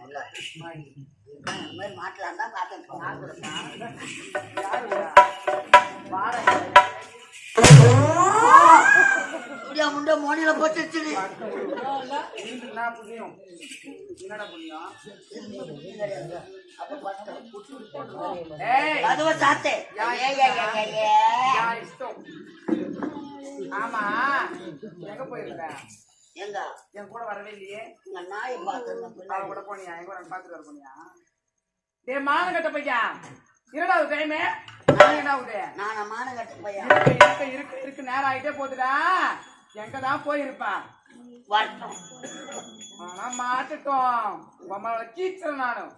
உள்ள. இந்த மாதிரி மாட்டலாம் தான் பார்த்தேன். முண்டை என்னடா புண்ணியம் அப்ப பார்த்தேன் ஏய் கதவை சாத்தே ஆமா. எங்க போயிருக்க எங்க என் கூட வரவே இல்லையே. நாயை அவ கூட போனியா? எங்க கூட பாத்துட்டு வர போனியா? டேய் மான கட்ட இருடா டைமே நான் நானா மானங்கட்ட பையன் இருக்கு இருக்கு நேரம் ஆயிட்டே போகுதுடா. எங்க தான் போயிருப்பேன் வரட்டும். ஆனா மாட்டுட்டோம். உங்க அம்மாவோட கீச்சல் நானும்.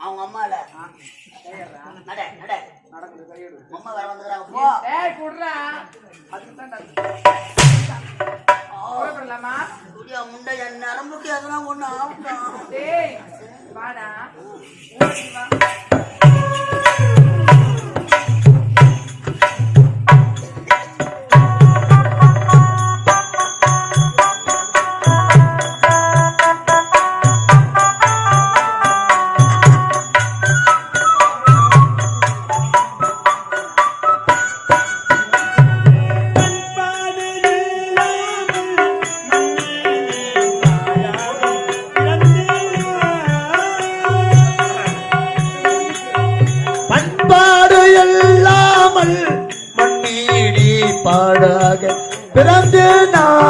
அவங்க அம்மால. நட நட. நடக்குது கையெடு அம்மா வர வந்துக்கிறாங்க. போ. டேய் குடுறா. அதுக்கு தான் போடலாமா முடியா முண்டை என் நரம்புக்கு எதனா ஒண்ணு ஆகட்டும் டேய் வாடா. வா பாடாக பிறந்து நான்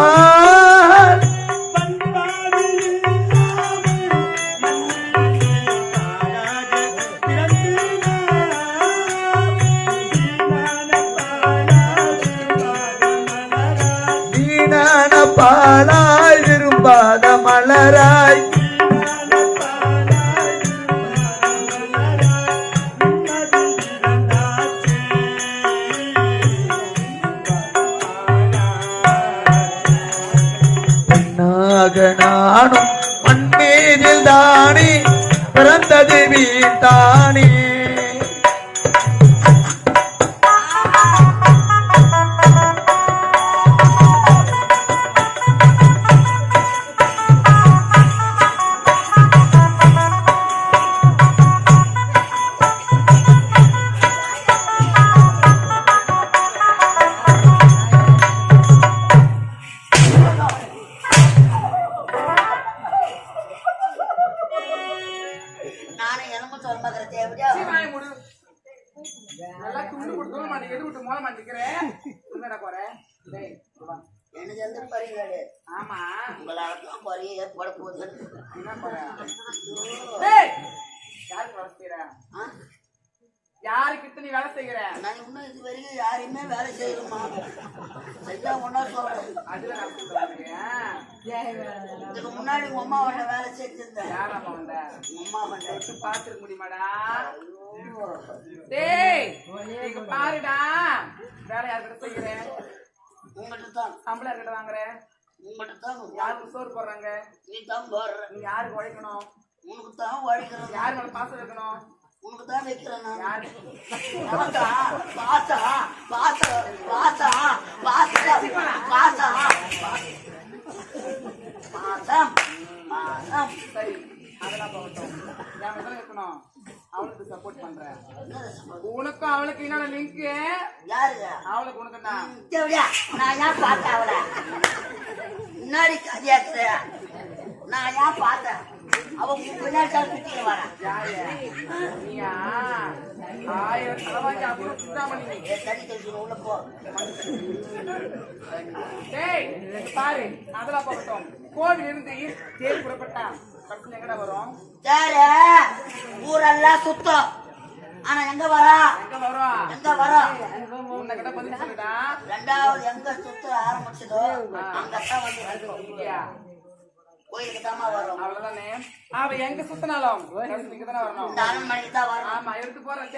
ஒன்றா சொல்றேன் இதுக்கு முன்னாடி உங்க அம்மா வண்ட வேலை செஞ்சிருந்தேன். வந்த அம்மா வண்ட எடுத்து பாத்துக்க முடியுமாடா? டேய் இங்க பாருடா. வேலை யார்கிட்ட செய்யறேன் உங்கள்கிட்ட தான் சம்பளம் யார்கிட்ட வாங்குற? உங்கள்கிட்ட தான் யாருக்கு சோறு போடுறாங்க? நீ தான் போடுற. நீ யாருக்கு உழைக்கணும் உனக்கு தான் உழைக்கிறது யார் மேல பாசம் வைக்கணும் உனக்கு தான் வைக்கிறேன் நான். யாரு? பாத்தா பாத்தா பாத்தா பாத்தா பாசம். பாசம். சரி அதெல்லாம் போகட்டும். என் இருக்கணும். அவளுக்கு சப்போர்ட் பண்றேன். உனக்கும் அவளுக்கு என்னோட லிங்க் யாருங்க? அவளுக்கு உனக்கு நான் ஏன் பார்த்தேன் அவளை? முன்னாடி கதையாக்குற நான் ஏன் பார்த்தேன்? அவ உன் பின்னாடி சுத்திட்டு டேய் பாரு அதெல்லாம் போகட்டும். கோவில் இருந்து தேடி எங்கடா வரும்? சரி ஊரெல்லாம் சுத்தம். ஆனா எங்க வரா? எங்க வரும் எங்க வரா? உன்னை கிட்ட பதில் சொல்லுடா. ரெண்டாவது எங்க சுத்த ஆரம்பிச்சதோ அங்கத்தான் வந்து? கோயிலுக்கு தாமா வரும் அவ்வளவுதானே? அவ எங்க சுத்தினாலும்? இங்க தானே வரணும்? இந்த அரண்மனைக்கு தான் வரும் ஆமா எடுத்து போறேன்.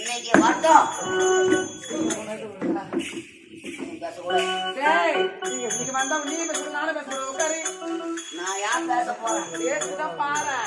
இன்னைக்கு வரட்டும். நீங்க வந்தவங்க நீ பேசுறது நானும் உட்காரு. நான் யார் பேச போறேன்? பேசுதான் பாரு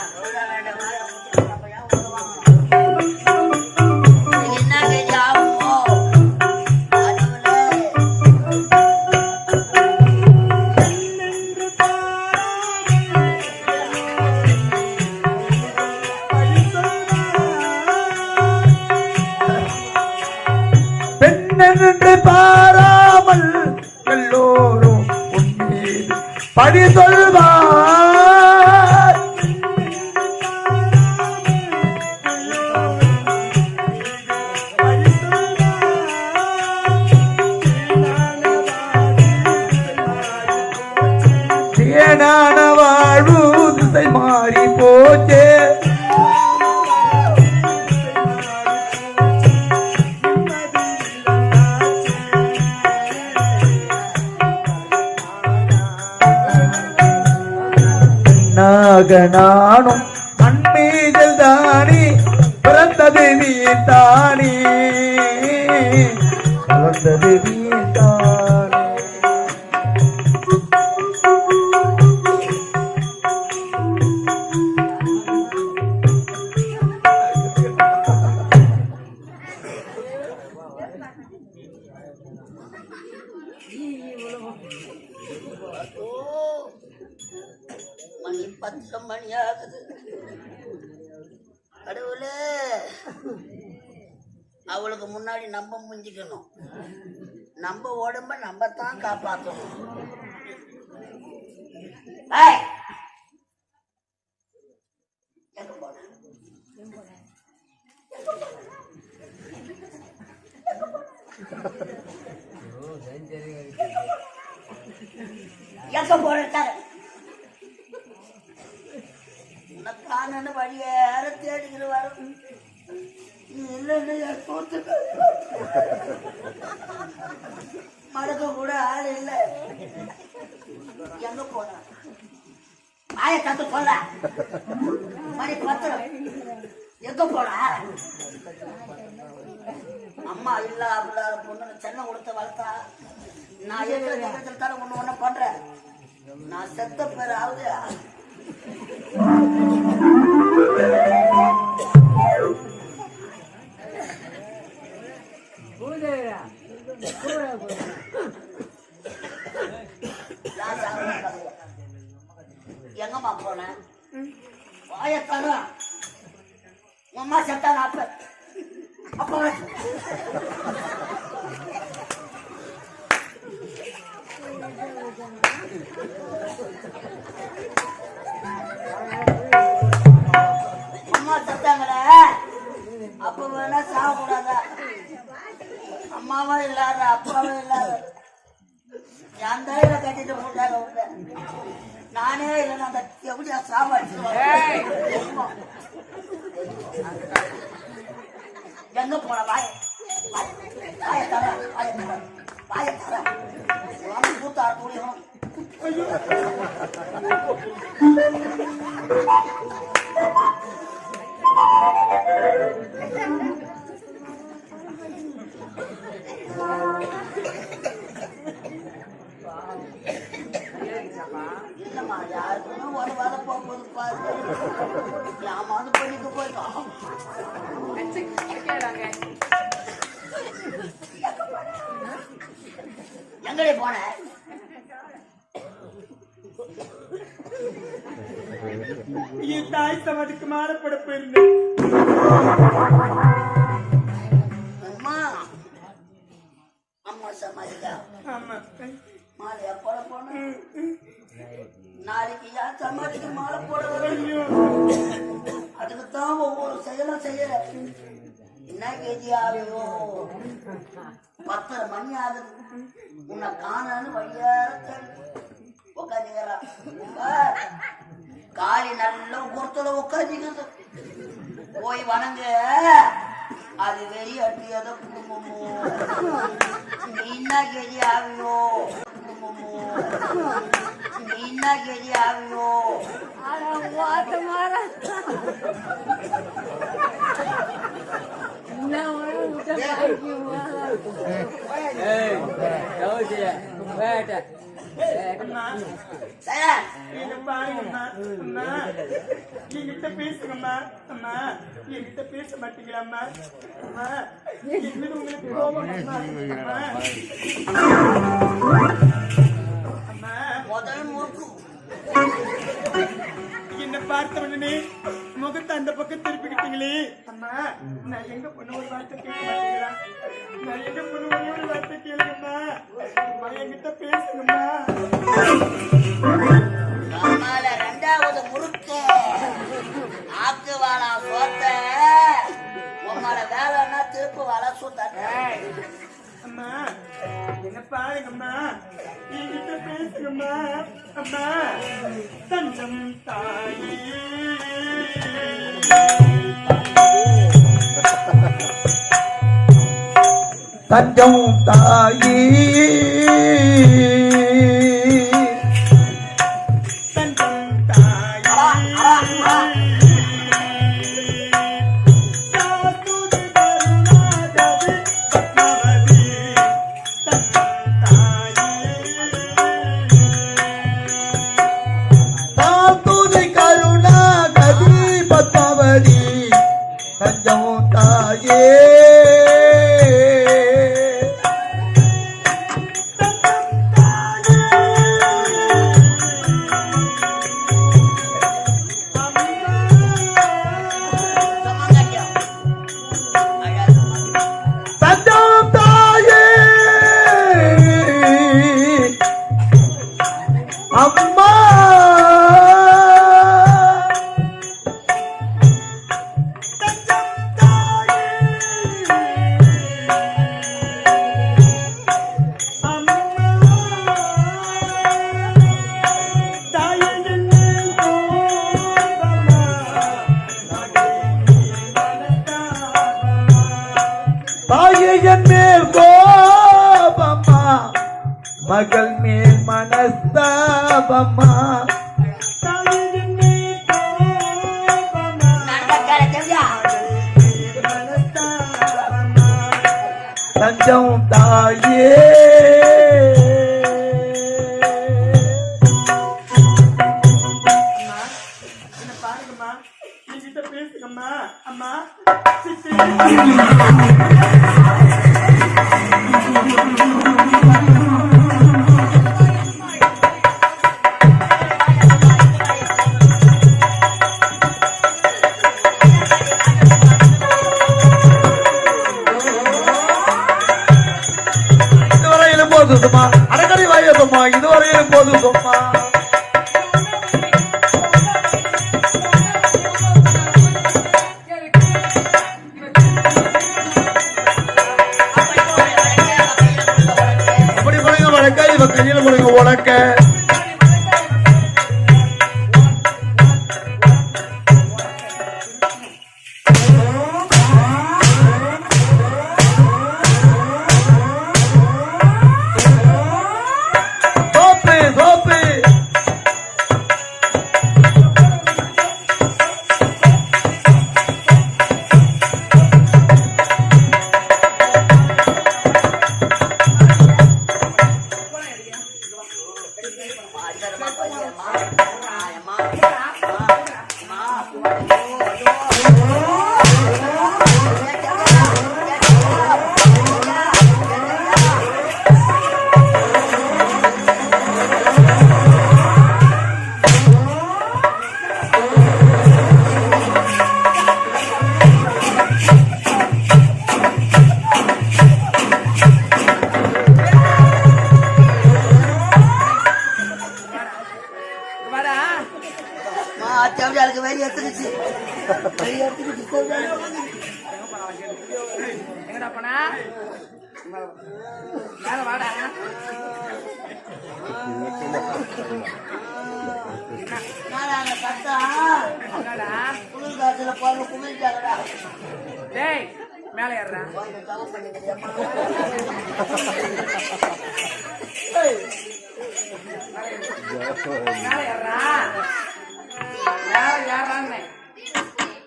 பாராமல் எல்லோரும் உன் மீது பழி சொல்வார் நாக நானும் மண்மீதில் தானே பிறந்தது தானி. பிறந்தது நீ அவளுக்கு முன்னாடி நம்ம முஞ்சிக்கணும். நம்ம உடம்ப நம்ம தான் காப்பாற்றணும் எங்க போன? உனக்கான வழியேற தேடிக்கிட்டு வரும். இல்லைன்னு தோத்து மறக்க கூட ஆள் இல்லை. எங்க போன ஆய தத்து சொல்ல மணி பத்திரம் எங்க போன அம்மா இல்ல அவள பொண்ணு சென்னை கொடுத்த வளர்த்தா. நான் எங்க ஜெகத்தில் தானே ஒண்ணு ஒண்ணு பண்றேன். நான் செத்த பேர் எங்கம்மா போன வாய தர உன் அம்மா செத்தான அப்ப அப்ப வர- அம்மா செத்தாங்களே? அப்ப வேணா சாகக்கூடாதா அம்மாவும் இல்லாத அப்பாவும் இல்லாத. என் தலையில கட்டிட்டு போட்டாங்க உள்ள நானே இல்லைன்னா அந்த எப்படியா சாப்பாடு எங்க போன வாய? வாய தர வாய தர வாய தர. உன் கூத்தா துணியும் இல்லம்மா யாருக்குமே ஒரு வேலை போகும்போது பாரு ஏமாந்து பண்ணிட்டு போயிட்டோம் எங்கடி போன என் தாய் சமாதிக்கு மாறப்பட போயிருந்தேன் அம்மா சமாளிக்கா ஆமா. மாலை எப்போட போன? நாளைக்கு யார் சமாளிக்கு மாலை போட வரும் ஐயோ. அதுக்கு தான் ஒவ்வொரு செயலும் செய்யற. என்ன கேஜி ஆவியோ பத்தரை மணி ஆகுது. உன்னை காணான்னு வழியார உட்காந்துக்கிறா காலி நல்ல பொறுத்தல உட்காந்துக்குது போய் வணங்க. அது வெளிய அட்டியத குடும்பமோ நீ என்ன கேஜி ஆவியோ குடும்பமோ நீ என்ன கேஜி ஆவியோ அம்மா சார் என்கிட்ட பேசுங்கம்மா அம்மா என்கிட்ட பேச மாட்டீங்களாம்மா அம்மா உங்களுக்கு கோபம் அம்மா முதல் என்ன பார்த்த உடனே முகத்தை அந்த பக்கம் திருப்பிக்கிட்டீங்களே. அம்மா நான் எங்க பொண்ணு ஒரு வார்த்தை கேட்க மாட்டீங்களா நான் எங்க பொண்ணு ஒரே ஒரு வார்த்தை கேளுங்கம்மா. அம்மா என்கிட்ட பேசுங்கம்மா. ரெண்டாவது முறுக்கு. ஆக்கு வாழா சோத்த. உங்களோட வேலைன்னா திருப்பு வாழ சுத்த அம்மா. என்ன பாருங்கம்மா என்கிட்ட பேசுங்கம்மா. அம்மா. தஞ்சம் தாயி. தஞ்சம் தாயி. மனஸ்தாபம்மா தஞ்சம் தாயே.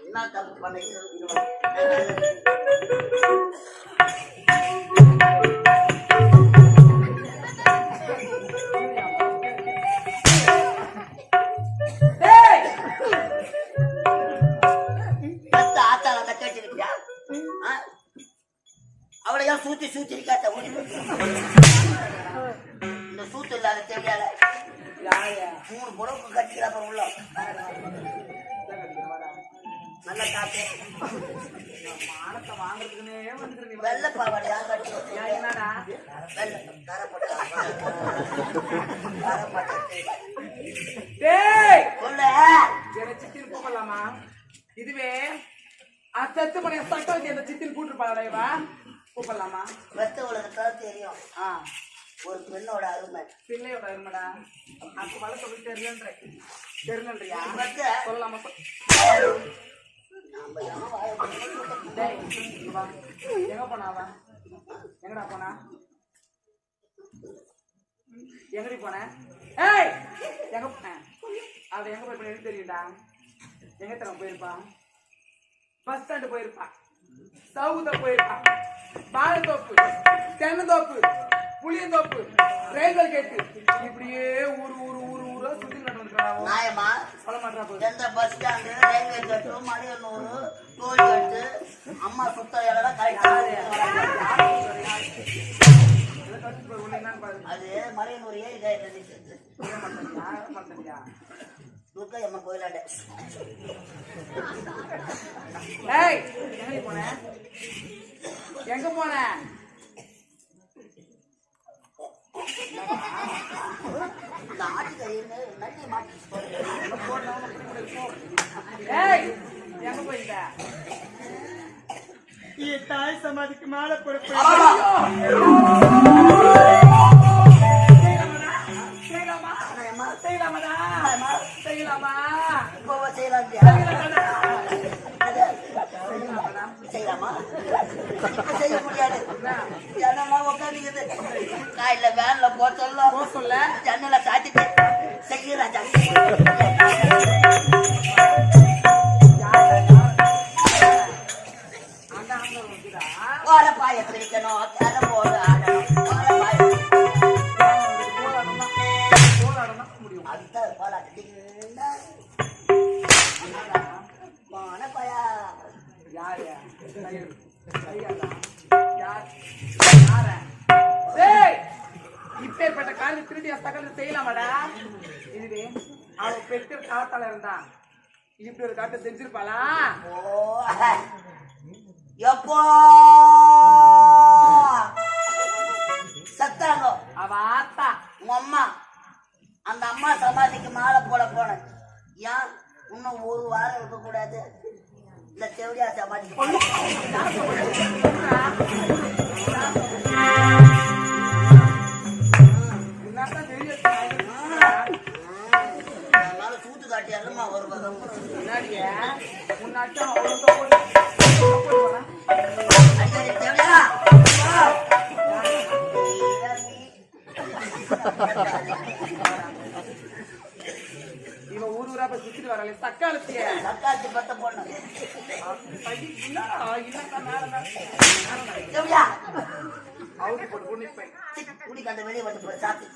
என்ன தப்பு பண்ணிக்கிறீங்க மானத்தை வாங்குறதுக்குன்னே வந்துரு நீ வெள்ளை பாவாடையா கட்டி என்னடா வெள்ளை தரப்பட்டா கூப்பிடலாமா இதுவே ஆ செத்து பண்ண சட்டம் அந்த சித்தின் கூட்டிருப்பாளா இவா. கூப்பிடலாமா வெத்த உலகத்தான் தெரியும். ஆ. ஒரு பெண்ணோட அருமை. பிள்ளையோட இருமடா அப்ப வள சொல்லி தெரியலன்ற தெரியலன்றியா? சொல்லலாமா எங்க போனாவா எங்கடா போனா? எங்கடி போன? ஏய்! எங்க போன? அவ எங்க போய் எனக்கு தெரியும்டா. எங்க தரம் போயிருப்பா? பஸ் ஸ்டாண்டு போயிருப்பா. சவுத போயிருப்பா. வாழைத்தோப்பு தென்னந்தோப்பு புளியந்தோப்பு ரயில்வே கேட்டு இப்படியே ஊரு ஊரு ஊரு ஊரா சுத்தி நடந்துருக்கா எந்த பஸ் ஸ்டாண்டு ரயில்வே கட்டு மணியனூர் டோல் கட்டு அம்மா சுத்த இடம் கரெக்டா அது மலையனூர் நிற்கிறது துர்க்கை அம்மா கோயிலாண்ட. எங்க போன எங்க போன இந்த ஆட்டுக்கறின்னு நன்றி மாட்டி ஏய் எங்க போயிட்ட என் தாய் சமாதிக்கு மாலை பொறுப்பு. செய்யலாமா? செய்யலாமா? செய்யலாம்? செய்யலாமா? செய்ய முடியாது. ஜன்னலாம் உட்காந்துக்குது காயில வேன்ல போக சொல்ல. ஜன்னலை சாத்திட்டு செய்யறாஜா அந்த ஆண்டவர் வந்துடா இப்பேற்பட்ட காரியம் திருடி சகல செய்யலாமாடா? இதுவே அவ பெற்ற காத்தால இருந்தா இப்படி ஒரு காட்ட செஞ்சிருப்பாளா? எப்போ? சத்தாங்க. அவ ஆத்தா. உங்க அம்மா. அந்த அம்மா சமாதிக்கு மாலை போட போனேன். ஏன்? இன்னும் ஒரு வாரம் இருக்க கூடாது இந்த தேவடியா இவ ஊர் ஊரா போய் சுத்திட்டு வரல தக்காளத்திய தக்காளி பத்த போன வெளியே வந்து போய் சாத்து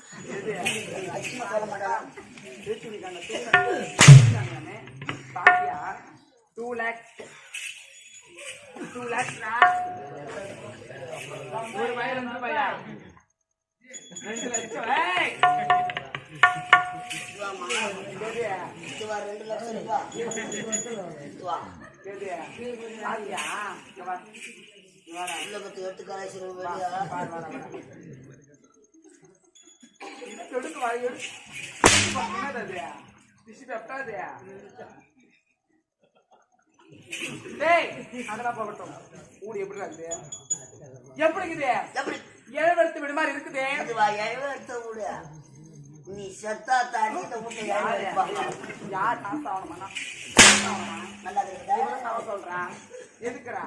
சொல்ல மாட்டான் பாத்தியா டூ லேக்ஸ் டூ ஒரு ரெண்டு ரூபாயா ரெண்டு லட்சம் ரெண்டு லட்சம் ரூபா போகட்டும். ஊடி எப்படி இருக்குது எப்படி? இருக்குது எப்படி இழவெடுத்து விடு மாதிரி இருக்குது. நீ செத்தா தாண்டி இந்த வீட்டை எடுப்பாங்க யார்? நான் சாவணுமா நல்லா இருக்குதா சாவ சொல்றான்? எதுக்குறா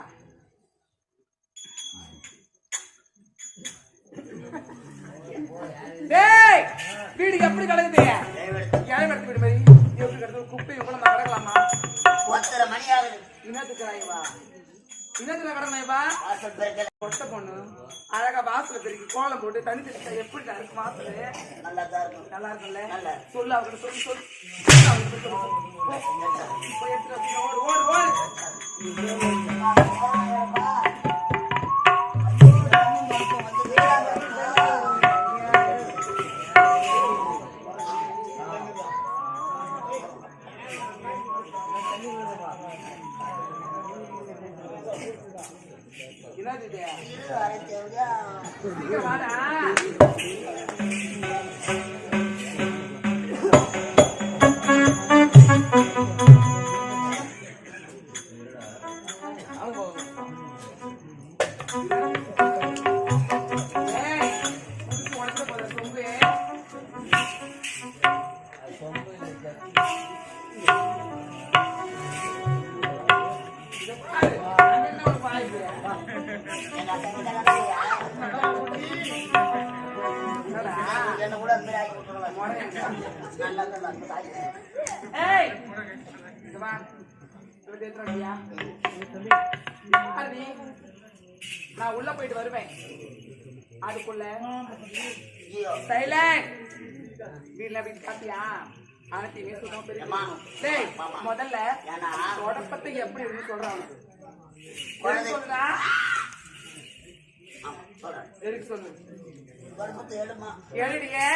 டேய் வீடு எப்படி கிடக்குது எடுத்து இழவெடுத்து விடு மாதிரி. எப்படி கிடக்குது குப்பை இவ்வளவு கிடக்கலாமா ஒத்தரை மணி ஆகுது. இன்னத்துக்குறா இவா இன்னத்துல கடமைப்பா கொட்ட பொண்ணு. அழகா வாசல பெருக்கி கோலம் போட்டு தண்ணி தெளிச்சா எப்படி இருக்கு? வாசலு. நல்லா தான் இருக்கும் நல்லா இருக்கும்ல நல்லா. சொல்லு அவகிட்ட சொல்லு சொல்லு. ஓடு ஓடு ஓடு. 牛肉还漂亮，这个嘛的。நான் உள்ள போயிட்டு வருவேன். அதுக்குள்ள சைலண்ட் வீட்ல வீட்டு காப்பியா அனைத்தையுமே சுத்தமா அம்மா. பெரிய டேய் முதல்ல தொடப்பத்தை எப்படி இருக்குன்னு சொல்றாங்க சொல்றா. எதுக்கு சொல்லு. எழுடியே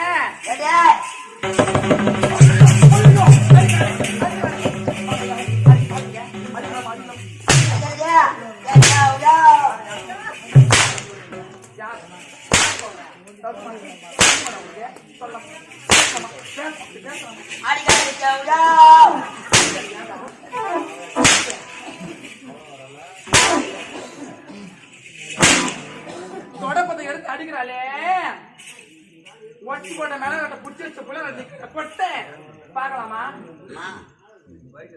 தொடப்பத்தை எடுத்து அடிக்கிறாளே. ஒட்டி போட்ட மேல புடிச்சு வச்ச புள்ள கொட்ட பார்க்கலாமா?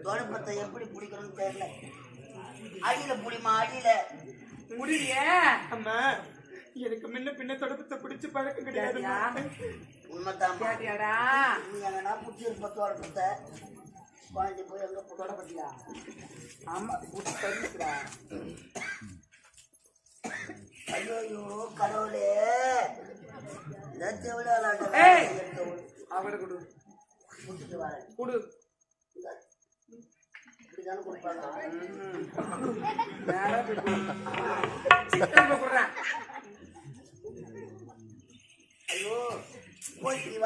தொடப்பத்தை எப்படி பிடிக்கணும்னு தெரியல. அடியில புடிமா அடியில முடியலையே? அம்மா எனக்கு முன்ன பின்ன தொடப்பத்தை பிடிச்சு பழக்கம் கிடையாது? உண்மைதான் கேட்டியாடா நீ எங்கன்னா பிடிச்சிருப்ப தொடப்பத்தை குழந்தை போய் எங்க தொடப்பத்தியா ஆமா புடிச்சு தள்ளிக்கிறா ஐயோ கடவுளே. ஏய்! அவட குடு. கொடுத்துட்டு வரேன். குடு. இப்படிதானே கொடுப்பாங்க மேல போய் குடு ஐயோ போய் நீ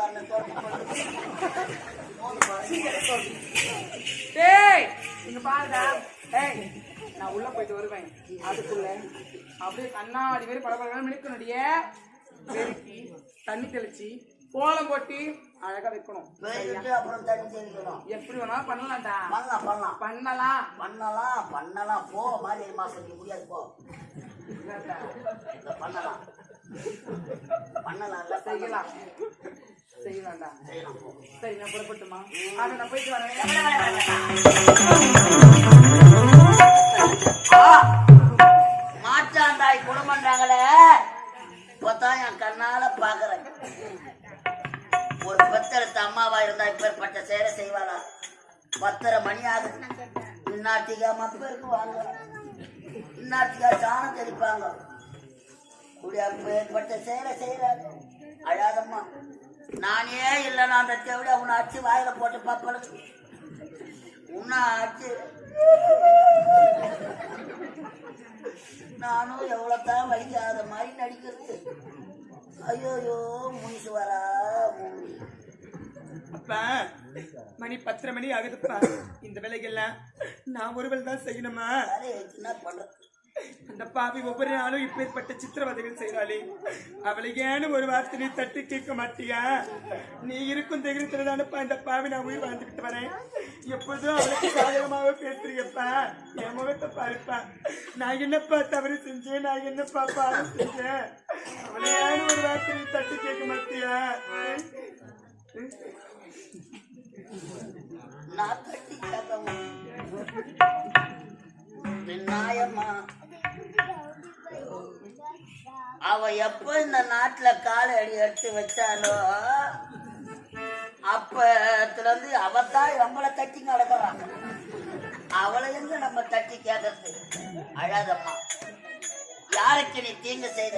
டேய் இங்க பாருடா. டேய் நான் உள்ள போயிட்டு வருவேன். அதுக்குள்ள அப்படியே கண்ணாடி மாதிரி படபடன்னு மினுக்கணுடியே பெருக்கி தண்ணி தெளிச்சு கோலம் கொட்டி அழகா வைக்கணும். அப்புறம் தண்ணி தெளிக்கணும். எப்படி வேணாலும் பண்ணலாம்டா. பண்ணலாம் பண்ணலாம். பண்ணலாம். பண்ணலாம் பண்ணலாம். போ மாதிரி மாசம் நீ முடியாது போ. பண்ணலாம். பண்ணலாம்ல செய்யலாம். செய்யலாம்டா. செய்யலாம் சரி நான் புறப்பட்டுமா? அதை நான் போயிட்டு வரேன். மாற்றாந்தாய் குடும்பம்ன்றாங்களே இப்பதான் என் கண்ணால பாக்குறேன். ஒரு அம்மாவா இருந்தா இப்பேற்பட்ட சேவை செய்வாளா? பத்தரை மணி ஆகுது. இன்னாட்டிகா மப்பருக்கு வாங்க. இன்னாட்டிகா சாணம் தெளிப்பாங்க. இப்படி அப்பேற்பட்ட சேரை செய்யறாங்க அழாதம்மா. நானே இல்லைன்னா அந்த தேவிட உன்னை அடிச்சு வாயில போட்டு பாப்படு உன்னை அடிச்சு. நானும் எவ்வளோத்தான் வலிக்காத மாதிரி நடிக்கிறது. ஐயோயோ முனிசு வரா முனி. மணி பத்தரை மணி ஆகுதுப்பா. இந்த வேலைகள்லாம் நான் ஒருவள் தான் செய்யணுமா? அந்த பாவி ஒவ்வொரு நாளும் இப்பேற்பட்ட சித்திரவதைகள் செய்கிறாளே அவளை ஏன்னு ஒரு வார்த்தை நீ தட்டி கேட்க மாட்டியா? நீ இருக்கும் தைரியத்துல தானப்பா இந்த பாவி நான் உயிர் வாழ்ந்துகிட்டு வரேன். எப்போதும் அவளுக்கு சாதகமாக பேசுறியப்பா. என் முகத்தை பாருப்பா. நான் என்னப்பா தவறு செஞ்சேன்? நான் என்னப்பா பாவம் செஞ்சேன்? அவளை ஏன்னு ஒரு வார்த்தை நீ தட்டி கேட்க மாட்டியா? நான் கட்டி கேட்க நாயம்மா அவ எப்ப இந்த நாட்டுல காலை அடி எடுத்து வச்சாலோ அப்பத்துல இருந்து அவத்தான் நம்மளை தட்டி நடக்கிறான் அவளை எங்க நம்ம தட்டி கேட்கறது அழகம்மா யாருக்கு நீ தீங்கு செய்த?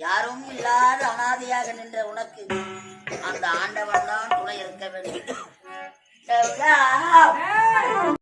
யாரும் இல்லாத அனாதையாக நின்ற உனக்கு அந்த ஆண்டவன் தான் துணை இருக்க வேண்டும்.